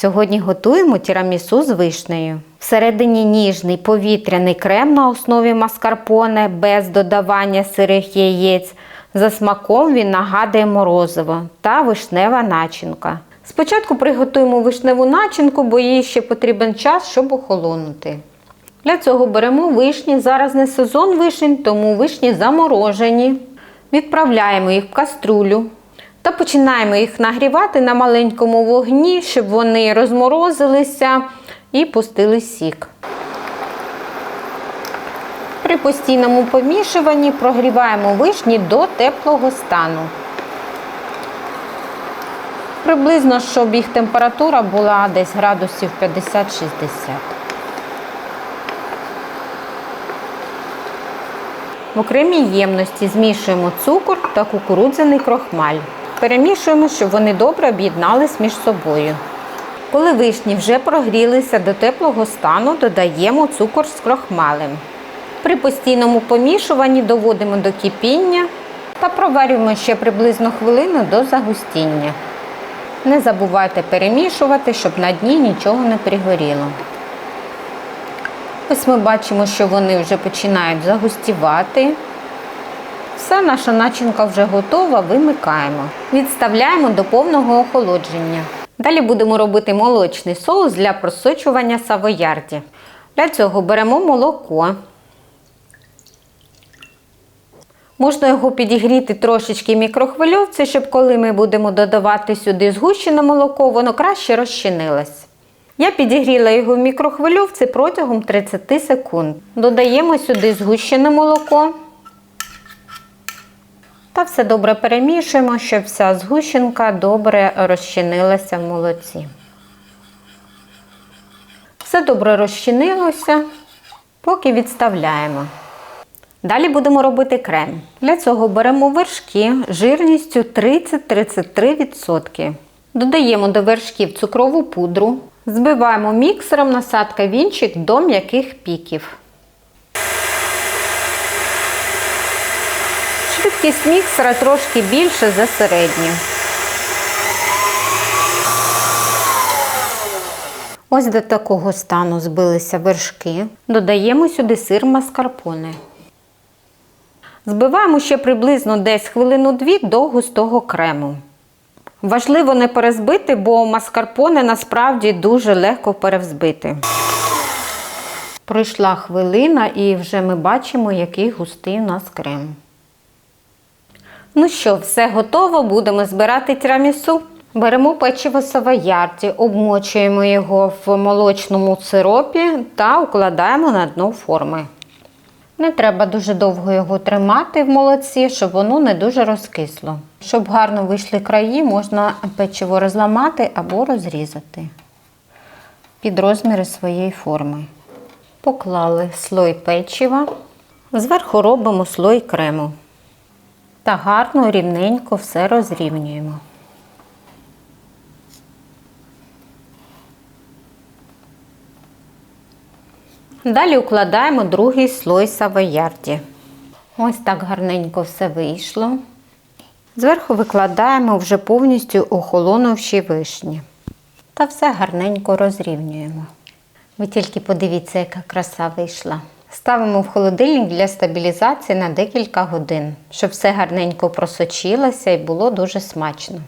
Сьогодні готуємо тірамісу з вишнею. Всередині ніжний повітряний крем на основі маскарпоне без додавання сирих яєць. За смаком він нагадує морозиво та вишнева начинка. Спочатку приготуємо вишневу начинку, бо їй ще потрібен час, щоб охолонути. Для цього беремо вишні. Зараз не сезон вишень, тому вишні заморожені. Відправляємо їх в каструлю та починаємо їх нагрівати на маленькому вогні, щоб вони розморозилися і пустили сік. При постійному помішуванні прогріваємо вишні до теплого стану. Приблизно, щоб їх температура була десь градусів 50-60. В окремій ємності змішуємо цукор та кукурудзяний крохмаль. Перемішуємо, щоб вони добре об'єднались між собою. Коли вишні вже прогрілися до теплого стану, додаємо цукор з крохмалем. При постійному помішуванні доводимо до кипіння та проварюємо ще приблизно хвилину до загустіння. Не забувайте перемішувати, щоб на дні нічого не пригоріло. Ось ми бачимо, що вони вже починають загустівати. Все, наша начинка вже готова, вимикаємо. Відставляємо до повного охолодження. Далі будемо робити молочний соус для просочування савоярді. Для цього беремо молоко. Можна його підігріти трошечки в мікрохвильовці, щоб коли ми будемо додавати сюди згущене молоко, воно краще розчинилось. Я підігріла його в мікрохвильовці протягом 30 секунд. Додаємо сюди згущене молоко. Та все добре перемішуємо, щоб вся згущенка добре розчинилася в молоці. Все добре розчинилося, поки відставляємо. Далі будемо робити крем. Для цього беремо вершки жирністю 30-33%. Додаємо до вершків цукрову пудру. Збиваємо міксером насадка вінчик до м'яких піків. Швидкість міксера трошки більше за середню. Ось до такого стану збилися вершки. Додаємо сюди сир маскарпоне. Збиваємо ще приблизно десь хвилину-дві до густого крему. Важливо не перезбити, бо маскарпоне насправді дуже легко перевзбити. Пройшла хвилина і вже ми бачимо, який густий у нас крем. Ну що, все готово, будемо збирати тірамісу. Беремо печиво савоярді, обмочуємо його в молочному сиропі та укладаємо на дно форми. Не треба дуже довго його тримати в молоці, щоб воно не дуже розкисло. Щоб гарно вийшли краї, можна печиво розламати або розрізати під розміри своєї форми. Поклали слой печива, зверху робимо слой крему та гарно рівненько все розрівнюємо. Далі укладаємо другий слой савоярді. Ось так гарненько все вийшло. Зверху викладаємо вже повністю охолонувші вишні. Та все гарненько розрівнюємо. Ви тільки подивіться, яка краса вийшла. Ставимо в холодильник для стабілізації на декілька годин, щоб все гарненько просочилося і було дуже смачно.